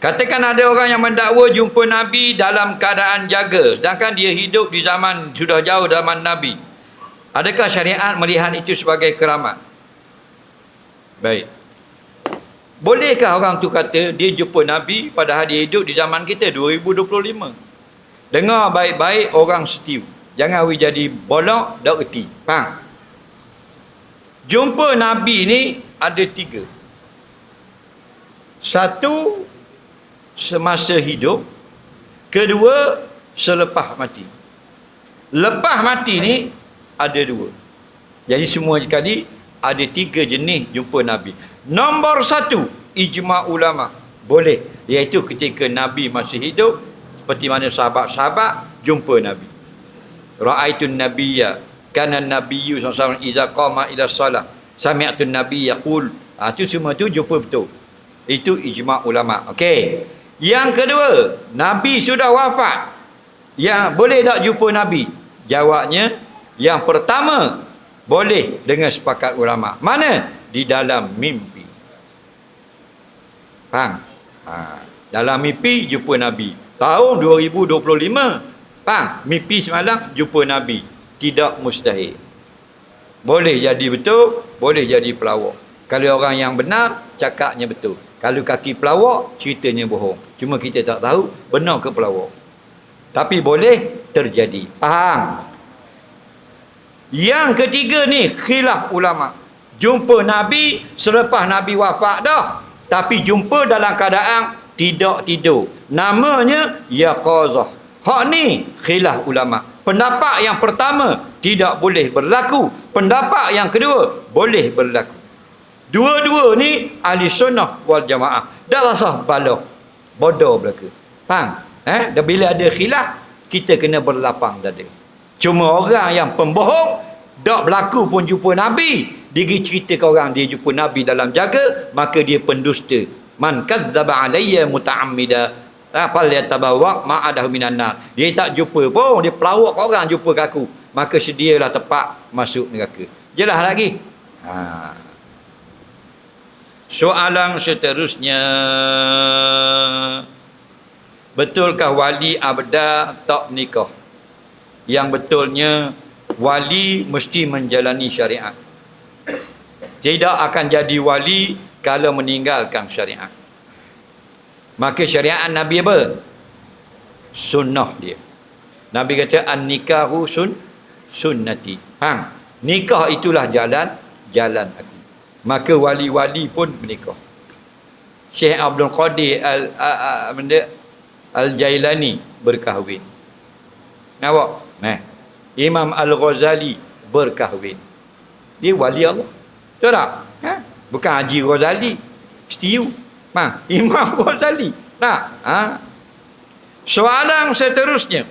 Katakan ada orang yang mendakwa jumpa Nabi dalam keadaan jaga. Sedangkan dia hidup di zaman sudah jauh zaman Nabi. Adakah syariat melihat itu sebagai keramat? Baik. Bolehkah orang tu kata dia jumpa Nabi padahal dia hidup di zaman kita 2025? Dengar baik-baik orang setiu. Jangan we jadi bolok dak reti. Faham? Jumpa Nabi ni ada tiga. Satu semasa hidup, kedua selepas mati. Lepas mati ni ada dua. Jadi semua sekali ada tiga jenis jumpa Nabi. Nombor satu, ijma ulama. Boleh. Iaitu ketika Nabi masih hidup, seperti mana sahabat-sahabat jumpa Nabi. Ra'aitun nabiyya kana nabiyyu sallallahu alaihi wasallam iza qama ila salah sami'tun nabiy yaqul. Ha, itu semua tu jumpa betul. Itu ijma ulama. Okey. Yang kedua, Nabi sudah wafat. Yang boleh tak jumpa Nabi? Jawabnya, yang pertama, boleh dengan sepakat ulama. Mana? Di dalam mimpi. Faham? Ha. Dalam mimpi, jumpa Nabi. Tahun 2025. Faham? Mimpi semalam, jumpa Nabi. Tidak mustahil. Boleh jadi betul, boleh jadi pelawak. Kalau orang yang benar, cakapnya betul. Kalau kaki pelawak, ceritanya bohong. Cuma kita tak tahu, benar ke pelawak. Tapi boleh terjadi. Faham? Yang ketiga ni, khilaf ulama. Jumpa Nabi selepas Nabi wafat dah. Tapi jumpa dalam keadaan tidak tidur. Namanya yaqazah. Hak ni khilaf ulama. Pendapat yang pertama tidak boleh berlaku. Pendapat yang kedua boleh berlaku. Dua-dua ni ahli sunnah wal jamaah. Dah rasa baloh. Bodoh belaka. Faham? Eh? Dan bila ada khilaf, kita kena berlapang dada. Cuma orang yang pembohong, tak berlaku pun jumpa Nabi. Dia pergi cerita ke orang dia jumpa Nabi dalam jaga, maka dia pendusta. Man kazzaba alayya muta'ammida Apal dia tabawak ma'adahu minan nar. Dia tak jumpa pun, dia pelawak orang jumpa ke aku. Maka sedialah tepat masuk neraka. Jelas lagi? Ha. Soalan seterusnya. Betulkah wali abda tak nikah? Yang betulnya wali mesti menjalani syariat. Tidak akan jadi wali kalau meninggalkan syariat. Maka syariat Nabi apa? Sunnah dia. Nabi kata an-nikahu sun sunnati. Hang, nikah itulah jalan jalan aku. Maka wali-wali pun menikah. Syekh Abdul Qadir al benda Al-Jailani berkahwin. Nampak? Nah. Imam Al-Ghazali berkahwin. Dia wali Allah. Betul tak? Ha? Bukan Haji Ghazali. Setiu. Ha? Imam Ghazali. Nah, ha? Soalan seterusnya.